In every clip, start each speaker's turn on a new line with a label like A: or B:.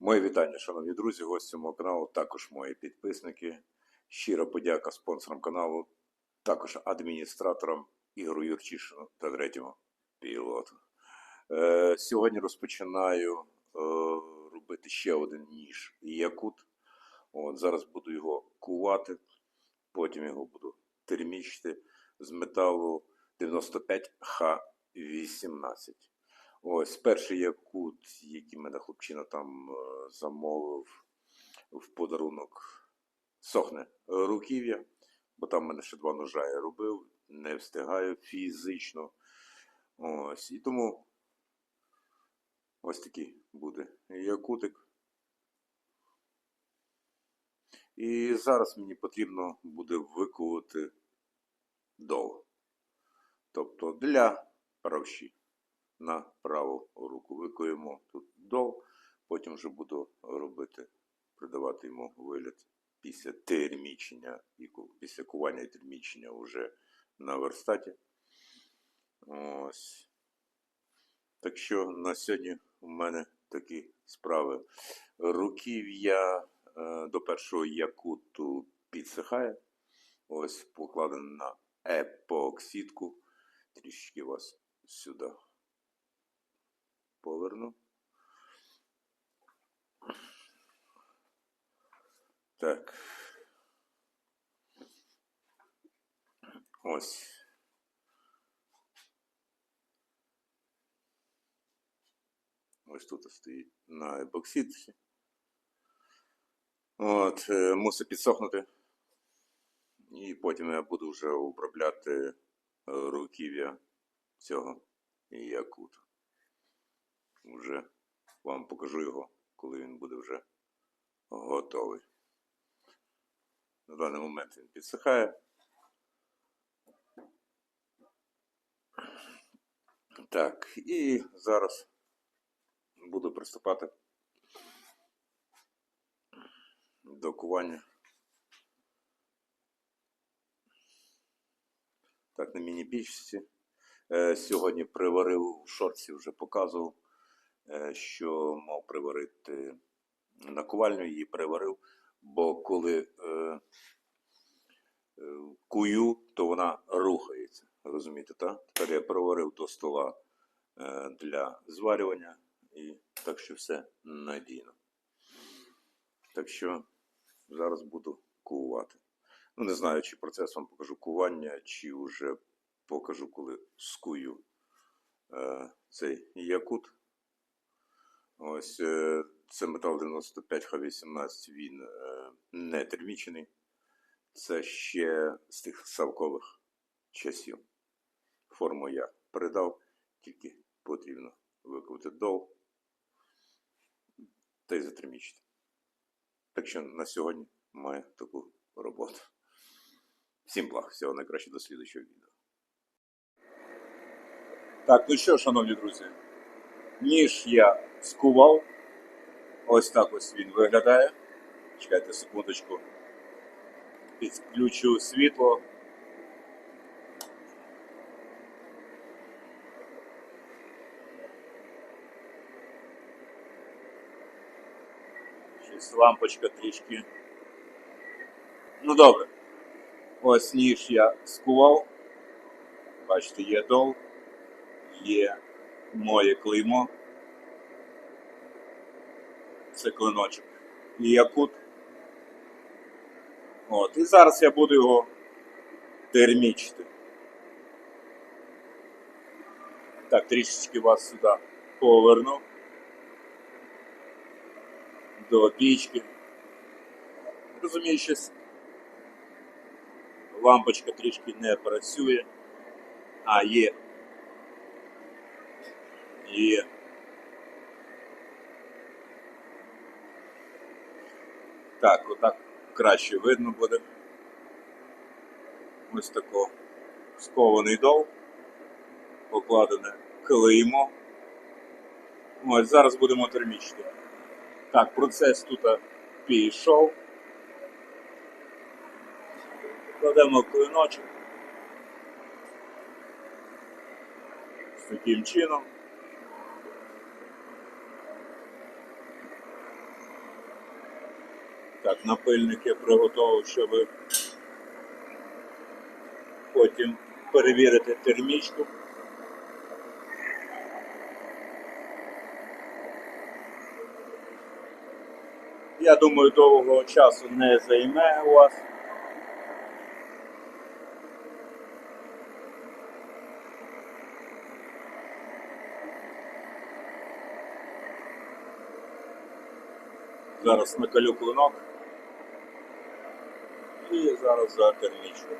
A: Мої вітання, шановні друзі, гості мого каналу, також мої підписники. Щира подяка спонсорам каналу, також адміністраторам Ігору Юрчишину та третьому пілоту. Е, сьогодні розпочинаю е, робити ще один ніж якут. От, зараз буду його кувати, потім його буду термічити з металу 95Х18. Ось перший якут, який мене хлопчина там е, замовив в подарунок, сохне руків'я, бо там мене ще два ножа я робив, не встигаю фізично. Ось, і тому ось такий буде якутик. І зараз мені потрібно буде викувати дол. Тобто для правші на праву руку. Викуємо тут дол, потім вже буду робити, придавати йому вигляд після термічення після кування і термічення вже на верстаті. Ось. Так що на сьогодні у мене такі справи. Руків'я е, до першого якуту підсихає. Ось покладено на епоксидку. Трішки вас сюди поверну. Так. Ось. Ось тут стоїть на ебоксидці. От, е, мусить підсохнути. І потім я буду вже обробляти руків'я цього якуту вже вам покажу його, коли він буде вже готовий. На даний момент він підсихає. Так, і зараз буду приступати до кування. Так, на міні-пічці. Е, Сьогодні приварив в шорці, вже показував що мав приварити наковальню, її приварив, бо коли е, е, кую, то вона рухається. Розумієте, так? Тепер я приварив до стола е, для зварювання і так що все надійно. Так що зараз буду кувати. Ну, не знаю, чи процес вам покажу кування, чи вже покажу, коли скую е, цей якут. Ось е, це метал 95 Х18, він е, не термічений. Це ще з тих савкових часів. Форму я передав, тільки потрібно викувати дол та й затермічити. Так що на сьогодні маю таку роботу. Всім благ, всього найкраще до слідчого відео. Так, ну що, шановні друзі, ніж я скував. Ось так ось він виглядає. Чекайте секундочку. Підключу світло. Щось лампочка трішки. Ну добре. Ось ніж я скував. Бачите, є дол, є моє клеймо. Це клиночок. І якут. От. І зараз я буду його термічити. Так, трішечки вас сюди поверну. До пічки. Розумію, що лампочка трішки не працює. А, є. Є. Так, отак краще видно буде. Ось тако скований дол, покладене клеймо. Ось зараз будемо термічити. Так, процес тут пішов. Кладемо клиночок. Таким чином. Так, напильник я приготував, щоб потім перевірити термічку. Я думаю, довгого часу не займе у вас. Зараз накалю клинок. Зараз за термічну.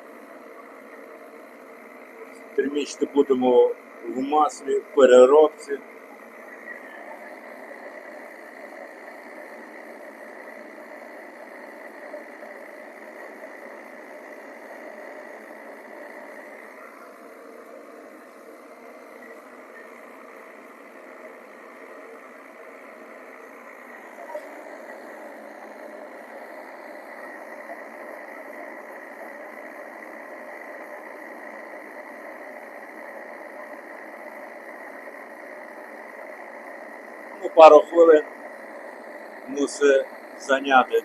A: Термічити будемо в маслі, в переробці. Пару хвилин мусить зайняти.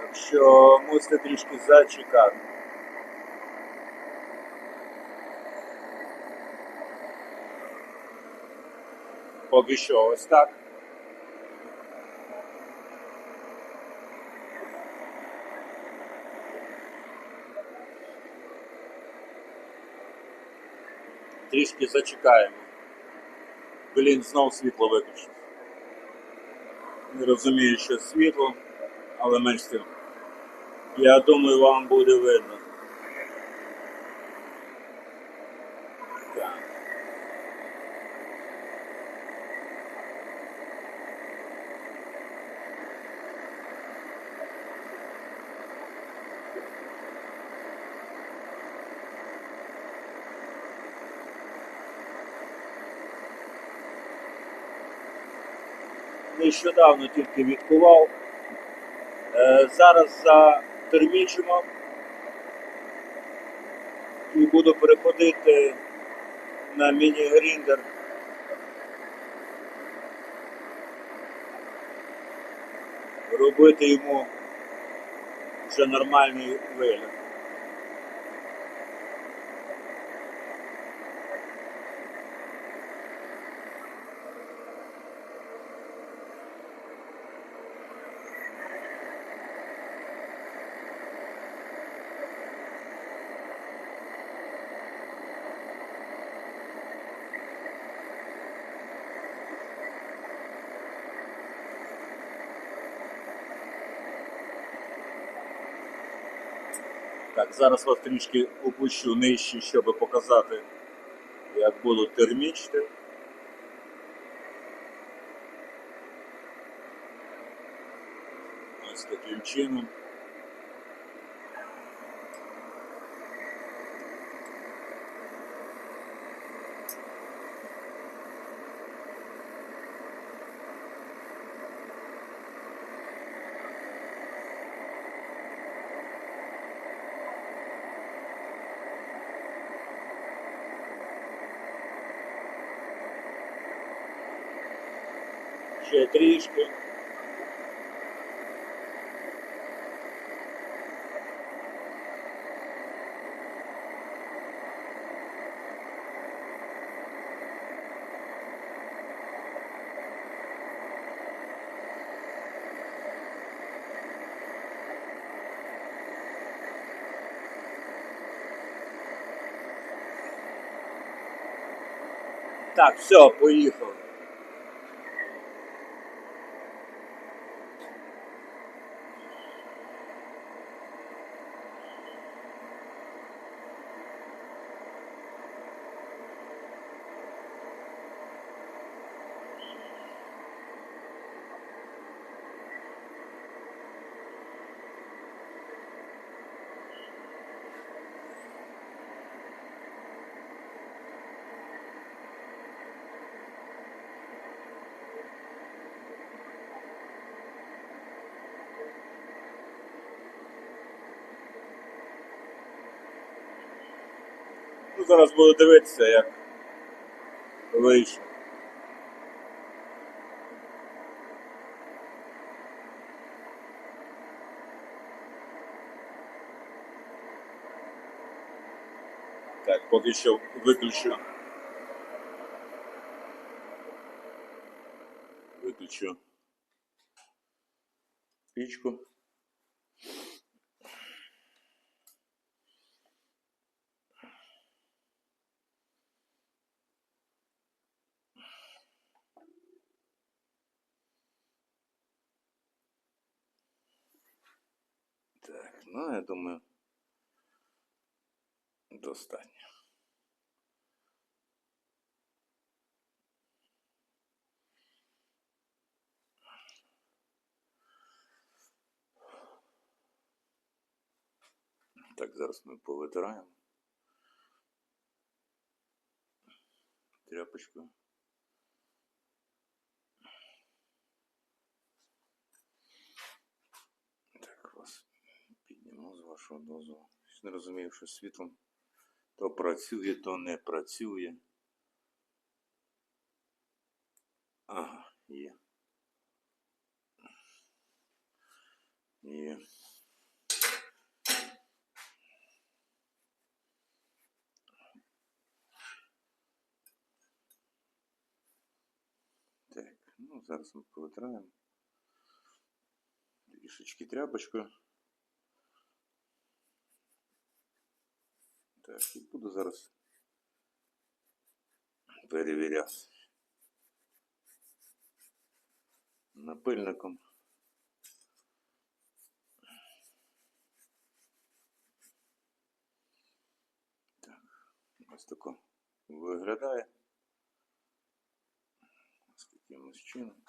A: Так що мусите трішки зачекати. Поки що ось так. Трішки зачекаємо. Блін, знов світло виключить. Не розумію, що світло, але менш тим. Я думаю, вам буде видно. Так. Нещодавно тільки відкував. Е, зараз затермічимо і буду переходити на міні-гріндер. Робити йому вже нормальний вигляд. Так, зараз вас трішки опущу нижче, щоб показати, як буду термічити. Ось таким чином. Ще трішки. Так, все, поїхав. Зараз буду дивитися, як Вийшов. Так, поки що виключу. Виключу пічку. Ну я думаю, достатньо. Так, зараз ми повитираємо. Тряпочку. Вашого дозволу. Не розумію, що світлом то працює, то не працює. Ага, є. Є. Так, ну зараз ми повитираємо. Трішечки тряпочкою. Так, і буду зараз перевіряти напильником. Так, ось тако виглядає. З якимось чином.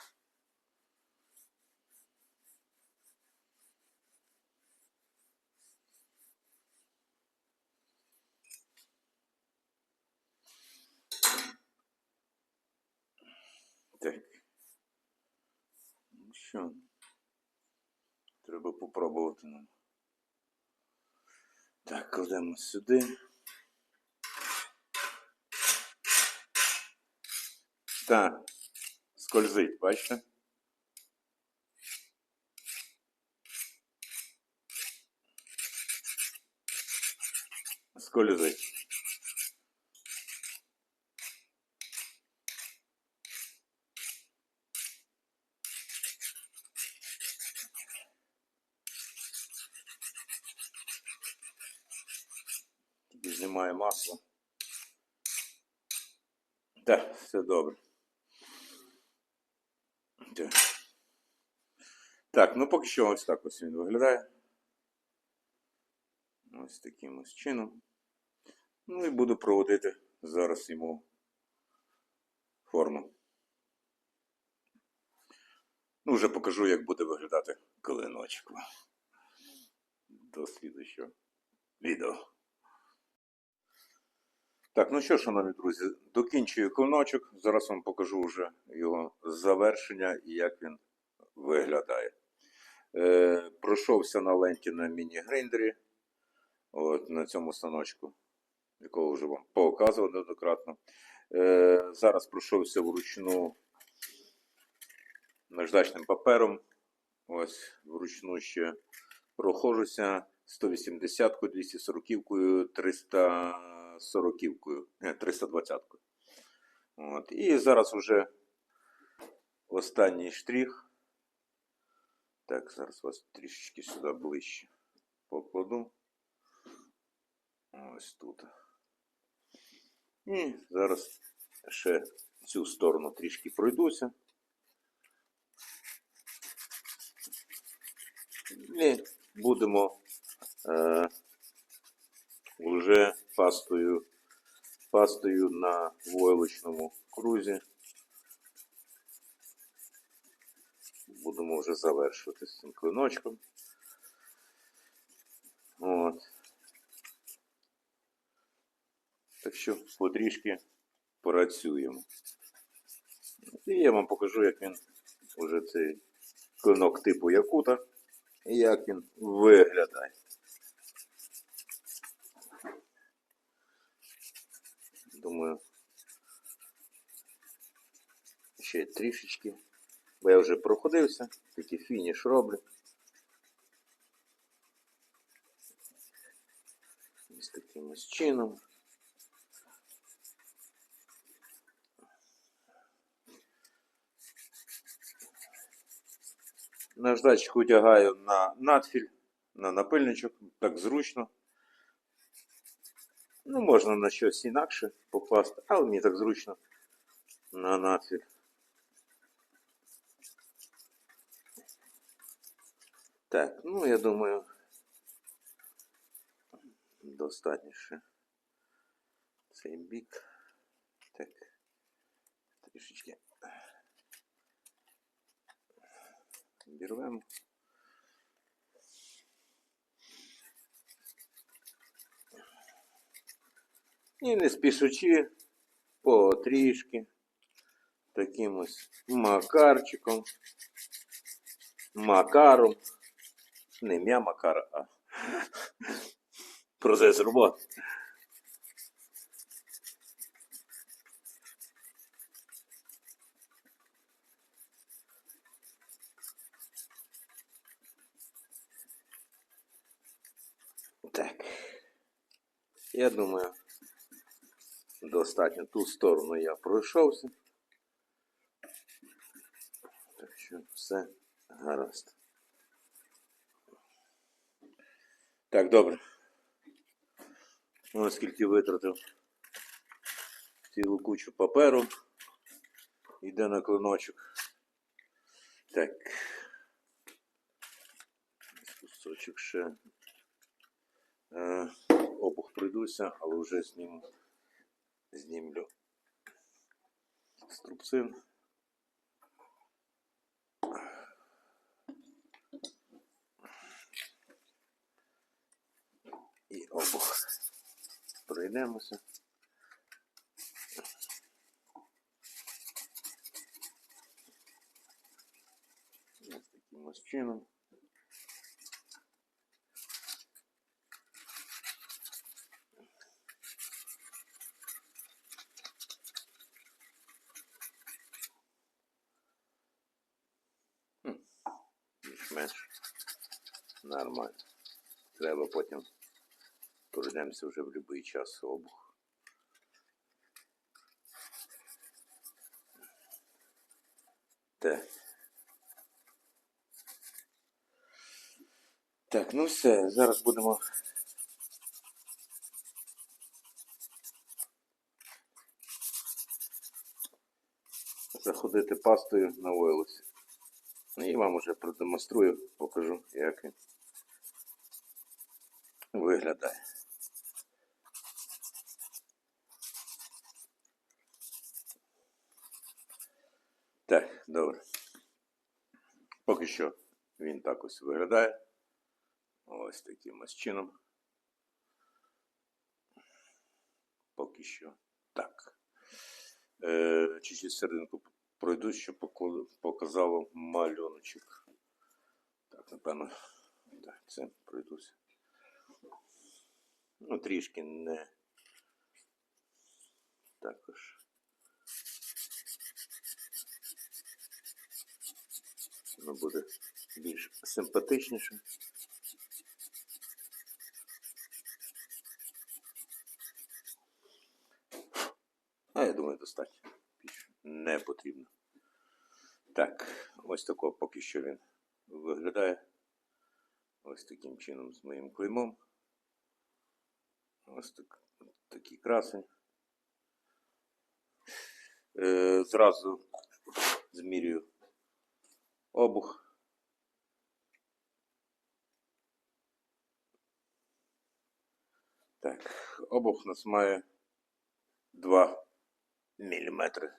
A: Так. Ну що? Треба попробувати нам. Так, кладемо сюди. Так, скользить, бачите? Скользить. Так, все добре. Так. Так, ну поки що ось так ось він виглядає. Ось таким ось чином. Ну і буду проводити зараз йому форму. Ну, вже покажу, як буде виглядати клиночок. До слідущого відео. Так, ну що, шановні друзі, докінчую клиночок. Зараз вам покажу вже його завершення і як він виглядає. Е, пройшовся на ленті на міні-гриндері, от на цьому станочку, якого вже вам показував неоднократно. Е, зараз пройшовся вручну наждачним папером. Ось вручну ще прохожуся 180-ку, 240 340 не, 320 От. І зараз вже останній штрих. Так, зараз вас трішечки сюди ближче покладу. Ось тут. І зараз ще цю сторону трішки пройдуся. І будемо е, вже пастою, пастою на войлочному крузі. Будемо вже завершувати з цим клиночком. От. Так що потрішки працюємо. І я вам покажу, як він уже цей клинок типу Якута і як він виглядає. Думаю, ще трішечки. Бо я вже проходився, такий фініш роблю. Ось таким ось чином. Наждачку одягаю на надфіль, на напильничок, так зручно. Ну, можна на щось інакше покласти, але мені так зручно на надфіль. Так, ну я думаю, достатньо ще цей бік. Так, трішечки обірвемо. І не спішучи, потрішки, таким ось макарчиком, макаром, не ім'я Макара, а процес роботи. Так. Я думаю, достатньо ту сторону я пройшовся. Так що все гаразд. Так, добре. Ну, Оскільки витратив цілу кучу паперу, йде на клиночок. Так. Кусочок ще. Е, обух пройдуся, але вже зніму, знімлю струбцин. І обух. Пройдемося. Ось таким ось чином. Хм, Більш-менш нормально. Треба потім пройдемося вже в будь-який час обух. Так. Так, ну все, зараз будемо. Заходити пастою на ойлесі. І вам уже продемонструю, покажу, як він виглядає. Так, добре. Поки що він так ось виглядає. Ось таким ось чином. Поки що так. Е, чуть-чуть серединку пройду, поко- показало малюночок. Так, напевно, так, це пройдуся. Ну, трішки не також. Воно буде більш симпатичніше. А я думаю, достатньо. Більше не потрібно. Так, ось такого поки що він виглядає. Ось таким чином з моїм клеймом. Ось так, такий красень. Е, зразу змірюю обух. Так, обух у нас має 2 міліметри.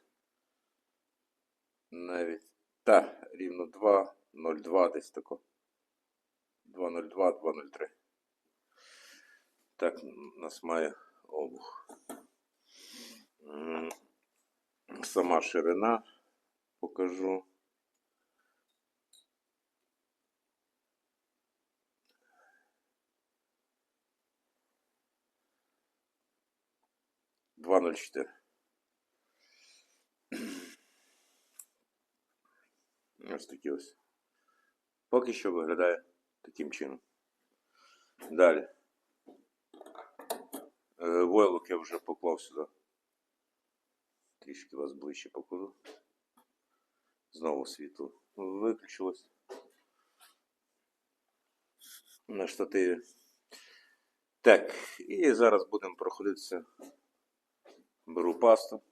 A: Навіть. Та, рівно 2, 0,2 десь тако. 2,02, 2,03. Так, у нас має обух. Сама ширина покажу. Два ноль чотири. Ось такі ось. Поки що виглядає таким чином. Далі. Е, Войлок я вже поклав сюди. Трішки вас ближче покажу. Знову світло виключилось. На штативі. Так, і зараз будемо проходитися. Беру пасту.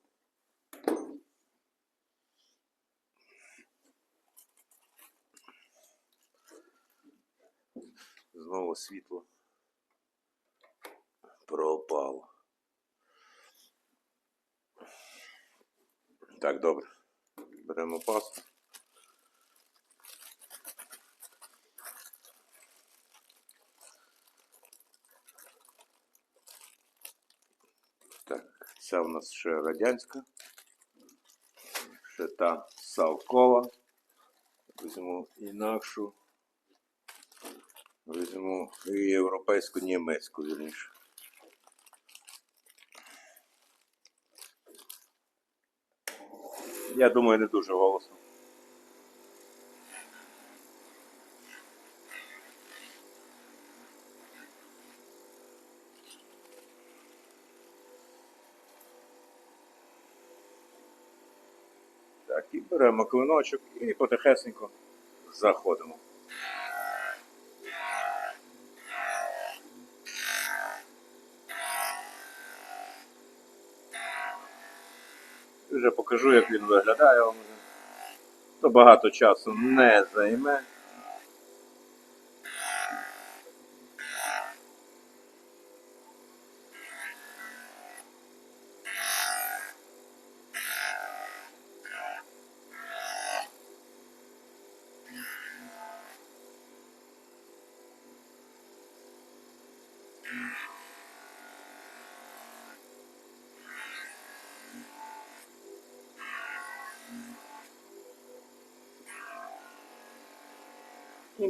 A: Знову світло пропало. Так, добре. Беремо пасту. Так, ця у нас ще радянська. Ще та Савкова. Візьму інакшу. Візьму європейську німецьку вірніше. Я думаю, не дуже голосно. Так, і беремо клиночок і потихесенько заходимо. Вже покажу, як він виглядає То багато часу не займе.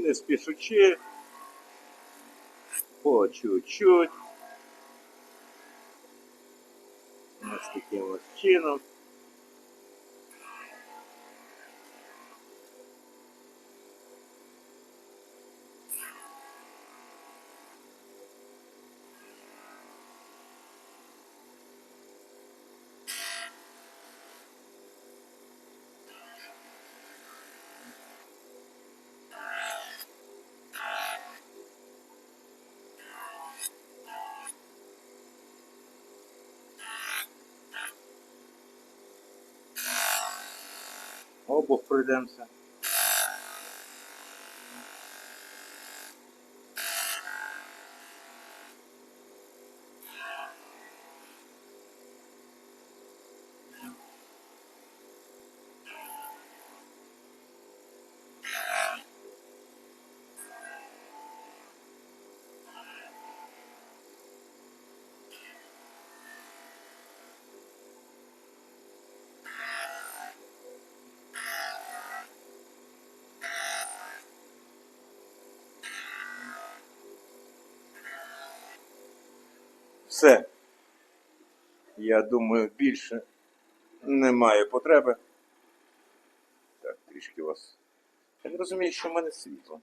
A: Не спішучи. По чуть-чуть. Ось таким ось чином. Обух пройдемося. Все. Я думаю, більше немає потреби. Так, трішки вас. Я не розумію, що в мене світло.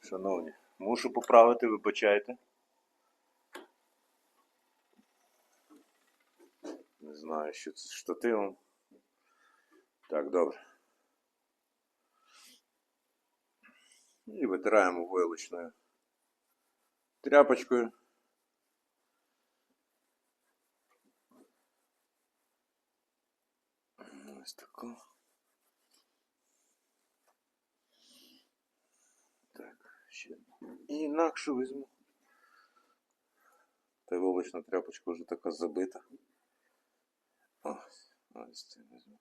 A: Шановні, мушу поправити, вибачайте. Не знаю, що це з штативом. Так, добре. І витираємо войлочною тряпочкою. Ось таку. Так, ще і інакше візьму. Та й вулична тряпочка вже така забита. Ось, ось це візьму.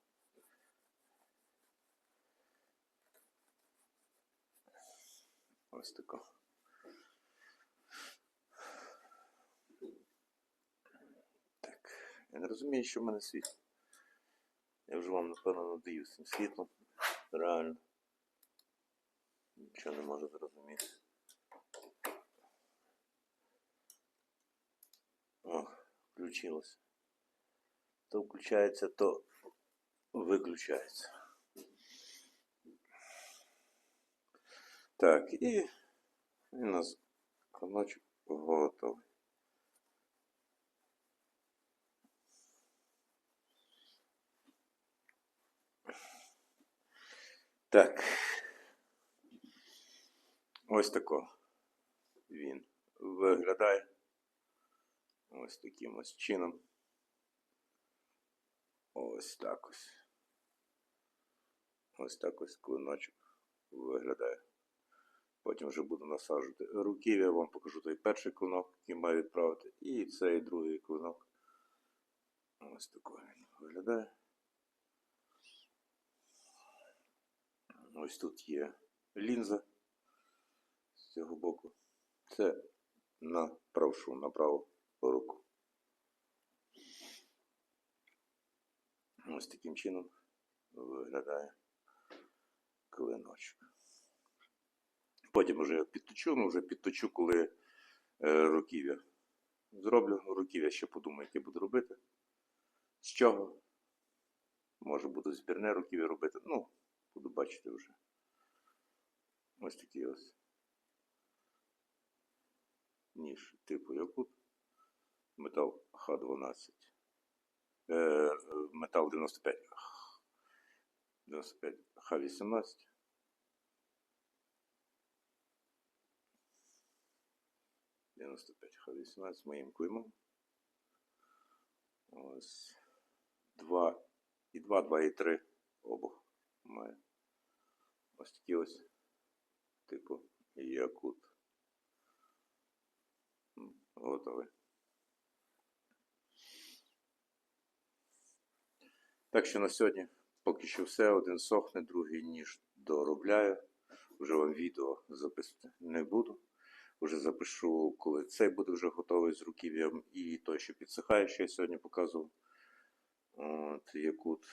A: Ось тако. Так, я не розумію, що в мене світло. Я вже вам, напевно, надаю цим світлом. Реально. Нічого не можу зрозуміти. О, включилось. То включається, то виключається. Так, і, і у нас клиночок готовий. Так. Ось тако він виглядає. Ось таким ось чином. Ось так ось. Ось так ось клиночок виглядає. Потім вже буду насаджувати руків'я, я вам покажу той перший клинок, який маю відправити, і цей другий клинок. Ось такий він виглядає. Ось тут є лінза з цього боку. Це на правшу, на праву руку. Ось таким чином виглядає клиночок. Потім вже я підточу, ну вже підточу, коли е, руків'я зроблю. Руків'я ще подумаю, яке буду робити. З чого? Може буду збірне руків'я робити. Ну, буду бачити вже. Ось такий ось ніж типу Якут. Метал Х12. Е, е, метал 95. 95 Х18. Дев'яносто п'ять Х18 з моїм клеймом. Ось. 2 і 2, 2 і 3 обох має. Ось такі ось типу якут. Готовий. Так що на сьогодні поки що все. Один сохне, другий ніж доробляю. Вже вам відео записувати не буду. Вже запишу, коли цей буде вже готовий з руків'ям і той, що підсихає, що я сьогодні показував. От, якут.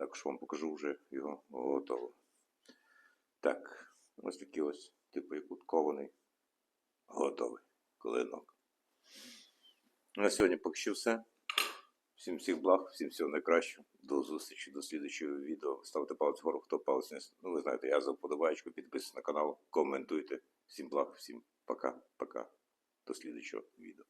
A: Також вам покажу вже його готово. Так, ось такий ось, типу якут кований. Готовий клинок. На сьогодні поки що все. Всім всіх благ, всім всього найкращого. До зустрічі, до слідчого відео. Ставте палець вгору, хто палець не. Ну, ви знаєте, я за вподобайку, підписуйтесь на канал, коментуйте. Всім благ, всім пока, пока. До слідчого відео.